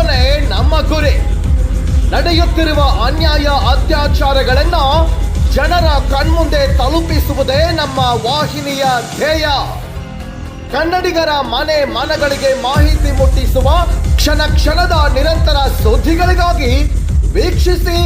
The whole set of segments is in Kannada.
ಗೆಲ್ಲುವನೇ ನಮ್ಮ ಗುರಿ. ನಡೆಯುತ್ತಿರುವ ಅನ್ಯಾಯ ಅತ್ಯಾಚಾರಗಳನ್ನ ಜನರ ಕಣ್ಮುಂದೆ ತಲುಪಿಸುವುದೇ ನಮ್ಮ ವಾಹಿನಿಯ ಧ್ಯೇಯ. ಕನ್ನಡಿಗರ ಮನೆ ಮನಗಳಿಗೆ ಮಾಹಿತಿ ಮುಟ್ಟಿಸುವ ಕ್ಷಣ ಕ್ಷಣದ ನಿರಂತರ ಸುದ್ದಿಗಳಿಗಾಗಿ ವೀಕ್ಷಿಸಿ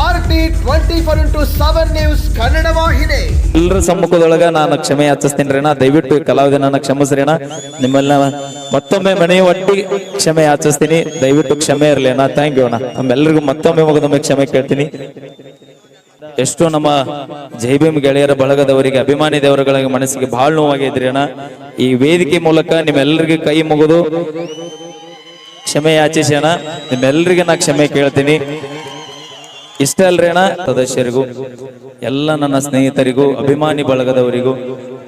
R T twenty four into seven news Kannada ವಾಹಿನಿ. ಎಲ್ಲರ ಸಮ್ಮುಖದೊಳಗ ನಾನು ಕ್ಷಮೆ ಯಾಚಿಸ್ತೀನಿ ದಯವಿಟ್ಟು ಕಲಾವಿದನನ್ನ ಕ್ಷಮಿಸ್ರಿ ಅಣ್ಣ. ನಿಮ್ಮನ್ನ ಮತ್ತೊಮ್ಮೆ ಮನೆಯ ಒಟ್ಟಿ ಕ್ಷಮೆ ಆಚರಿಸ್ತೀನಿ ದಯವಿಟ್ಟು ಕ್ಷಮೆ ಇರಲಿ ಅಣ್ಣ. ಥ್ಯಾಂಕ್ ಯು ಅಣ್ಣ. ನಮ್ಮೆಲ್ಲರಿಗೂ ಮತ್ತೊಮ್ಮೆ ಮಗದೊಮ್ಮೆ ಕ್ಷಮೆ ಕೇಳ್ತೀನಿ. ಎಷ್ಟೋ ನಮ್ಮ ಜೈ ಭೀಮ್ ಗೆಳೆಯರ ಬಳಗದವರಿಗೆ, ಅಭಿಮಾನಿ ದೇವರುಗಳಿಗೆ ಮನಸ್ಸಿಗೆ ಬಹಳ ನೋವಾಗಿದ್ರಿ ಅಣ್ಣ. ಈ ವೇದಿಕೆ ಮೂಲಕ ನಿಮ್ಮೆಲ್ಲರಿಗೆ ಕೈ ಮುಗಿದು ಕ್ಷಮೆ ಯಾಚಿಸಿ ಅಣ್ಣ. ನಿಮ್ಮೆಲ್ಲರಿಗೆ ನಾ ಕ್ಷಮೆ ಕೇಳ್ತೀನಿ. ಇಷ್ಟ ಅಲ್ರಿ ಅಣ್ಣ ಸದಸ್ಯರಿಗೂ, ಎಲ್ಲ ನನ್ನ ಸ್ನೇಹಿತರಿಗೂ, ಅಭಿಮಾನಿ ಬಳಗದವರಿಗೂ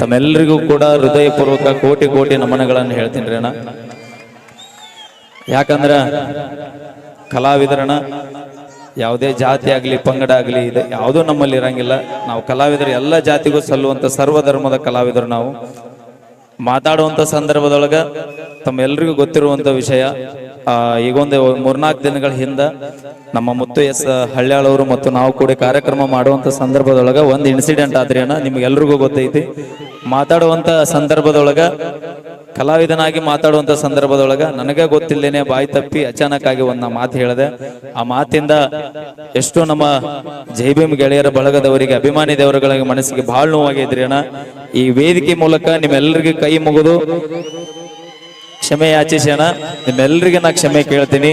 ತಮ್ಮೆಲ್ಲರಿಗೂ ಕೂಡ ಹೃದಯಪೂರ್ವಕ ಕೋಟಿ ಕೋಟಿ ನಮನಗಳನ್ನು ಹೇಳ್ತೀನಿ ರೇಣ ಯಾಕಂದ್ರ ಕಲಾವಿದರಣ ಯಾವುದೇ ಜಾತಿ ಆಗಲಿ, ಪಂಗಡ ಆಗಲಿ, ಇದೆ ಯಾವುದೂ ನಮ್ಮಲ್ಲಿ ಇರಂಗಿಲ್ಲ. ನಾವು ಕಲಾವಿದರು ಎಲ್ಲ ಜಾತಿಗೂ ಸಲ್ಲುವಂಥ ಸರ್ವ ಧರ್ಮದ ಕಲಾವಿದರು ನಾವು. ಮಾತಾಡುವಂತ ಸಂದರ್ಭದೊಳಗ ತಮ್ಮೆಲ್ಲರಿಗೂ ಗೊತ್ತಿರುವಂತ ವಿಷಯ ಆ, ಈಗೊಂದು ಮೂರ್ನಾಲ್ಕು ದಿನಗಳ ಹಿಂದ ನಮ್ಮ ಮುತ್ತು ಎಸ್ ಹಳ್ಳ್ಯಾಳವರು ಮತ್ತು ನಾವು ಕೂಡ ಕಾರ್ಯಕ್ರಮ ಮಾಡುವಂತ ಸಂದರ್ಭದೊಳಗ ಒಂದು ಇನ್ಸಿಡೆಂಟ್ ಆದ್ರೇನ ಅಣ್ಣ ನಿಮ್ಗೆಲ್ರಿಗೂ ಗೊತ್ತೈತಿ. ಮಾತಾಡುವಂತ ಸಂದರ್ಭದೊಳಗ, ಕಲಾವಿದನಾಗಿ ಮಾತಾಡುವಂತ ಸಂದರ್ಭದೊಳಗ ನನಗೆ ಗೊತ್ತಿಲ್ಲೇನೆ ಬಾಯಿ ತಪ್ಪಿ ಅಚಾನಕ್ ಆಗಿ ಒಂದ್ ಮಾತು ಹೇಳಿದೆ. ಆ ಮಾತಿಂದ ಎಷ್ಟೋ ನಮ್ಮ ಜೈಭೀಮ್ ಗೆಳೆಯರ ಬಳಗದವರಿಗೆ, ಅಭಿಮಾನಿ ದೇವರುಗಳಿಗೆ ಮನಸ್ಸಿಗೆ ಬಹಳ ನೋವಾಗಿದ್ರಿ ಅಣ್ಣ. ಈ ವೇದಿಕೆ ಮೂಲಕ ನಿಮ್ಮೆಲ್ಲರಿಗೂ ಕೈ ಮುಗಿದು ಕ್ಷಮೆ ಯಾಚಿಸಿ ಅಣ್ಣ. ನಿಮ್ಮೆಲ್ಲರಿಗೆ ನಾ ಕ್ಷಮೆ ಕೇಳ್ತೀನಿ.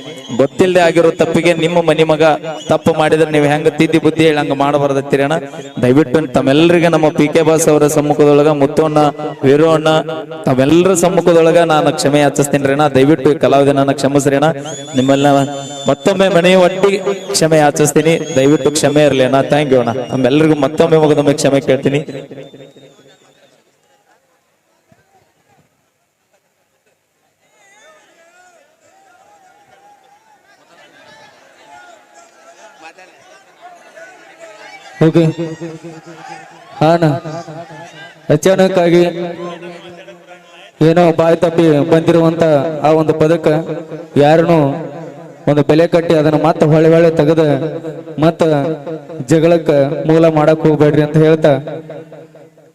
ಗೊತ್ತಿಲ್ಲದೆ ಆಗಿರೋ ತಪ್ಪಿಗೆ ನಿಮ್ಮ ಮನಿ ಮಗ ತಪ್ಪು ಮಾಡಿದ್ರೆ ನೀವು ಹೆಂಗ ತಿದ್ದಿ ಬುದ್ಧಿ ಹೇಳಿ ಹಂಗ ಮಾಡಬಾರ್ದತ್ತೀರಣ್ಣ ದಯವಿಟ್ಟು ತಮ್ಮೆಲ್ಲರಿಗೆ ನಮ್ಮ ಪಿ ಕೆ ಬಾಸ್ ಅವರ ಸಮ್ಮುಖದೊಳಗ ಮುತ್ತೋಣ್ಣ ವೀರು ಅಣ್ಣ ತಾವೆಲ್ಲರ ಸಮ್ಮುಖದೊಳಗ ನಾನು ಕ್ಷಮೆ ಯಾಚಿಸ್ತೀನಿ ರೀ ಅಣ್ಣ. ದಯವಿಟ್ಟು ಈ ಕಲಾವಿದನನ್ನ ಕ್ಷಮಿಸ್ರಿ ಅಣ್ಣ. ನಿಮ್ಮನ್ನ ಮತ್ತೊಮ್ಮೆ ಮನೆಯ ಒಟ್ಟಿ ಕ್ಷಮೆ ಯಾಚಿಸ್ತೀನಿ. ದಯವಿಟ್ಟು ಕ್ಷಮೆ ಇರಲಿ ಅಣ್ಣ. ಥ್ಯಾಂಕ್ ಯು ಅಣ್ಣ. ನಮ್ಮೆಲ್ಲರಿಗೂ ಮತ್ತೊಮ್ಮೆ ಮಗದೊಮ್ಮೆ ಕ್ಷಮೆ ಕೇಳ್ತೀನಿ. ಓಕೆ ಹಾನ. ಅಚಾನಕ್ ಏನೋ ಬಾಯಿ ತಪ್ಪಿ ಬಂದಿರುವಂತ ಆ ಒಂದು ಪದಕ್ಕ ಯಾರನ್ನು ಒಂದು ಬೆಲೆ ಕಟ್ಟಿ ಅದನ್ನ ಮತ್ತೆ ಹೊಳೆ ಹೊಳೆ ತೆಗೆದ ಮತ್ತ ಜಗಳಕ್ಕ ಮೂಲ ಮಾಡಕ್ ಹೋಗ್ಬೇಡ್ರಿ ಅಂತ ಹೇಳ್ತಾ,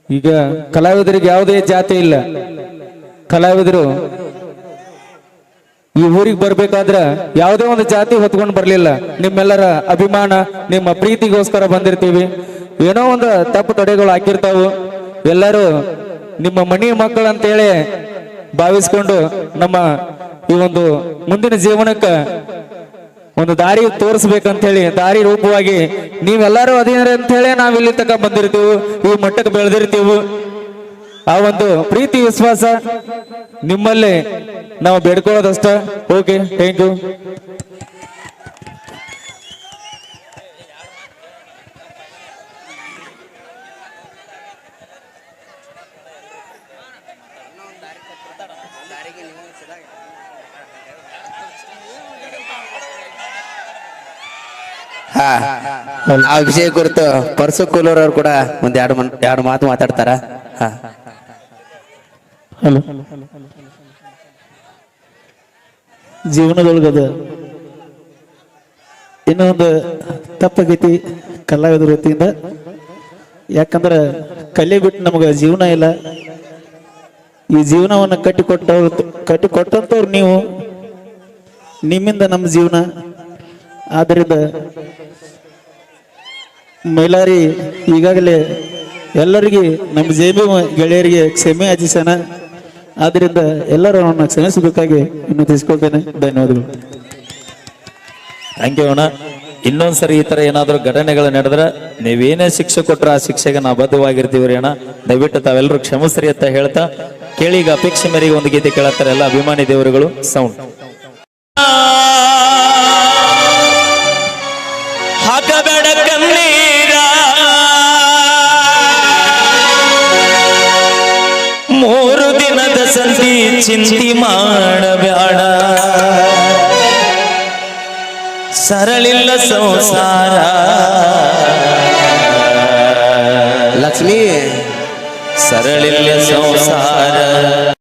ಈಗ ಕಲಾವಿದರಿಗೆ ಯಾವುದೇ ಜಾತಿ ಇಲ್ಲ. ಕಲಾವಿದರು ಈ ಊರಿಗೆ ಬರ್ಬೇಕಾದ್ರ ಯಾವುದೇ ಒಂದು ಜಾತಿ ಹೊತ್ಕೊಂಡು ಬರ್ಲಿಲ್ಲ. ನಿಮ್ಮೆಲ್ಲರ ಅಭಿಮಾನ, ನಿಮ್ಮ ಪ್ರೀತಿಗೋಸ್ಕರ ಬಂದಿರ್ತೀವಿ. ಏನೋ ಒಂದು ತಪ್ಪು ತಡೆಗಳು ಹಾಕಿರ್ತಾವು. ಎಲ್ಲರೂ ನಿಮ್ಮ ಮನಿ ಮಕ್ಕಳು ಅಂತೇಳಿ ಭಾವಿಸ್ಕೊಂಡು ನಮ್ಮ ಈ ಒಂದು ಮುಂದಿನ ಜೀವನಕ್ಕೆ ಒಂದು ದಾರಿ ತೋರಿಸ್ಬೇಕಂತ ಹೇಳಿ ದಾರಿ ರೂಪವಾಗಿ ನೀವೆಲ್ಲರೂ ಅದೇನ್ರಿ ಅಂತ ಹೇಳಿ ನಾವ್ ಇಲ್ಲಿ ತಕ ಬಂದಿರ್ತೀವಿ. ಈ ಮಟ್ಟಕ್ಕೆ ಬೆಳೆದಿರ್ತೀವಿ. ಆ ಒಂದು ಪ್ರೀತಿ, ವಿಶ್ವಾಸ ನಿಮ್ಮಲ್ಲಿ ನಾವು ಬೇಡ್ಕೊಳ್ಳೋದಷ್ಟ? ಓಕೆ ಥ್ಯಾಂಕ್ ಯು ಹಾ ಆ ವಿಷಯ ಕುರಿತು ಪರ್ಸು ಕೂಲೂರ್ ಅವ್ರು ಕೂಡ ಒಂದ್ ಎರಡು ಎರಡು ಮಾತು ಮಾತಾಡ್ತಾರ. ಹಾ. ಹಲೋ. ಜೀವನದೊಳಗದ ಇನ್ನೊಂದು ತಪ್ಪಾಗೈತಿ ಕಲಾವಿದರ ವತಿಯಿಂದ ಯಾಕಂದ್ರೆ ಕಲೆ ಬಿಟ್ಟು ನಮಗೆ ಜೀವನ ಇಲ್ಲ. ಈ ಜೀವನವನ್ನು ಕಟ್ಟಿಕೊಟ್ಟವ್ರು, ಕಟ್ಟಿಕೊಟ್ಟಂಥವ್ರು ನೀವು, ನಿಮ್ಮಿಂದ ನಮ್ಮ ಜೀವನ. ಆದ್ದರಿಂದ ಮೈಲಾರಿ ಈಗಾಗಲೇ ಎಲ್ಲರಿಗೆ, ನಮ್ಮ ಜೇಬಿ ಗೆಳೆಯರಿಗೆ ಕ್ಷಮೆ ಯಾಚಿಸೋಣ ಆದ್ದರಿಂದ ಎಲ್ಲರೂ ನನ್ನ ಕ್ಷಮಿಸಬೇಕಾಗಿ ತಿಳಿಸ್ಕೊಳ್ತೇನೆ ಧನ್ಯವಾದಗಳು. ಥ್ಯಾಂಕ್ ಯು ಅಣ್ಣ. ಇನ್ನೊಂದ್ಸರಿ ಈ ತರ ಏನಾದ್ರೂ ಘಟನೆಗಳು ನಡೆದ್ರೆ ನೀವೇನೇ ಶಿಕ್ಷೆ ಕೊಟ್ರ ಆ ಶಿಕ್ಷೆಗೆ ನಾವು ಬದ್ಧವಾಗಿರ್ತೀವಿ ರೀ ಅಣ್ಣ. ದಯವಿಟ್ಟು ತಾವೆಲ್ಲರೂ ಕ್ಷಮಿಸ್ರಿ ಅಂತ ಹೇಳ್ತಾ ಕೇಳಿ ಈಗ ಅಪೇಕ್ಷೆ ಮೇರೆಗೆ ಒಂದು ಗೀತೆ ಕೇಳತ್ತಾರೆ ಎಲ್ಲ ಅಭಿಮಾನಿ ದೇವರುಗಳು. ಸೌಂಡ್. ದಿನದ ಸಂಧಿ ಚಿಂತಿ ಮಾಡಬೇಡ ಸರಳಿಲ್ಲ ಸಂಸಾರ. ಲಕ್ಷ್ಮೀ ಸರಳಿಲ್ಲ ಸಂಸಾರ.